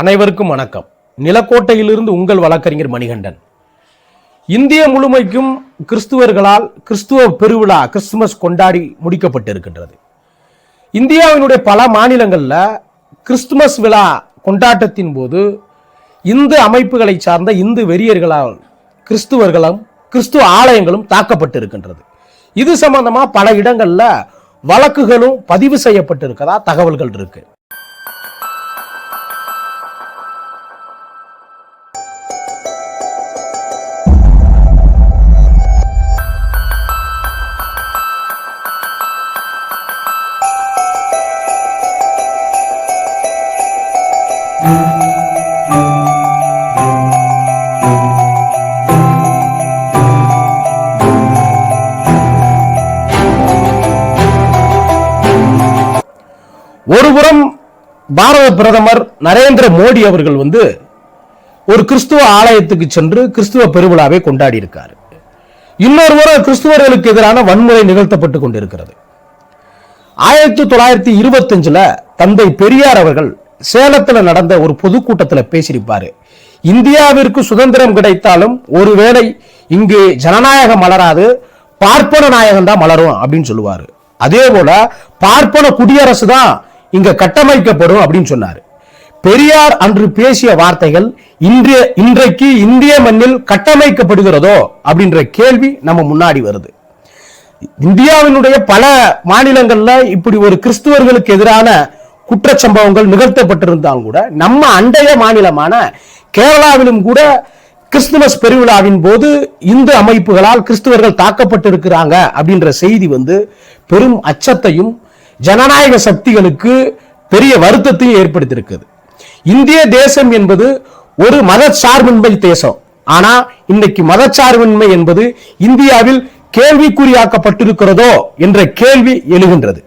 அனைவருக்கும் வணக்கம். நிலக்கோட்டையிலிருந்து உங்கள் வழக்கறிஞர் மணிகண்டன். இந்திய முழுமைக்கும் கிறிஸ்துவர்களால் கிறிஸ்துவ பெருவிழா கிறிஸ்துமஸ் கொண்டாடி முடிக்கப்பட்டிருக்கின்றது. இந்தியாவினுடைய பல மாநிலங்களில் கிறிஸ்துமஸ் விழா கொண்டாட்டத்தின் போது இந்து அமைப்புகளை சார்ந்த இந்து வெறியர்களால் கிறிஸ்துவர்களும் கிறிஸ்துவ ஆலயங்களும் தாக்கப்பட்டிருக்கின்றது. இது சம்பந்தமாக பல இடங்களில் வழக்குகளும் பதிவு செய்யப்பட்டிருக்கதா தகவல்கள் இருக்குது ஒருபுறம் பாரத பிரதமர் நரேந்திர மோடி அவர்கள் வந்து ஒரு கிறிஸ்துவ ஆலயத்துக்கு சென்று கிறிஸ்துவ பெருவிழாவை கொண்டாடி இருக்காரு இன்னொரு முறை கிறிஸ்துவர்களுக்கு எதிரான வன்முறை நிகழ்த்தப்பட்டு கொண்டிருக்கிறது. ஆயிரத்தி தொள்ளாயிரத்தி இருபத்தஞ்சுல தந்தை பெரியார் அவர்கள் சேலத்தில் நடந்த ஒரு பொதுக்கூட்டத்தில் பேசியிருப்பாரு. இந்தியாவிற்கு சுதந்திரம் கிடைத்தாலும் ஒருவேளை இங்கு ஜனநாயகம் மலராது பார்ப்பன நாயகம் தான் மலரும் அப்படின்னு சொல்லுவாரு. அதே போல பார்ப்பன குடியரசு தான் இங்க கட்டமைக்கப்படும் அப்படின்னு சொன்னார். பெரியார் அன்று பேசிய வார்த்தைகள் இன்றைய இன்றைக்கு இந்திய மண்ணில் கட்டமைக்கப்படுகிறதோ அப்படின்ற கேள்வி நம்ம முன்னாடி வருது. இந்தியாவினுடைய பல மாநிலங்கள்ல இப்படி ஒரு கிறிஸ்துவர்களுக்கு எதிரான குற்றச்சம்பவங்கள் நிகழ்த்தப்பட்டிருந்தாலும் கூட நம்ம அண்டைய மாநிலமான கேரளாவிலும் கூட கிறிஸ்துமஸ் பெருவிழாவின் போது இந்து அமைப்புகளால் கிறிஸ்துவர்கள் தாக்கப்பட்டிருக்கிறாங்க அப்படின்ற செய்தி வந்து பெரும் அச்சத்தையும் ஜனநாயக சக்திகளுக்கு பெரிய வருத்தத்தையும் ஏற்படுத்தியிருக்குது இந்திய தேசம் என்பது ஒரு மதச்சார்பின்மை தேசம். ஆனா இன்னைக்கு மதச்சார்பின்மை என்பது இந்தியாவில் கேள்விக்குறியாக்கப்பட்டிருக்கிறதோ என்ற கேள்வி எழுகின்றது.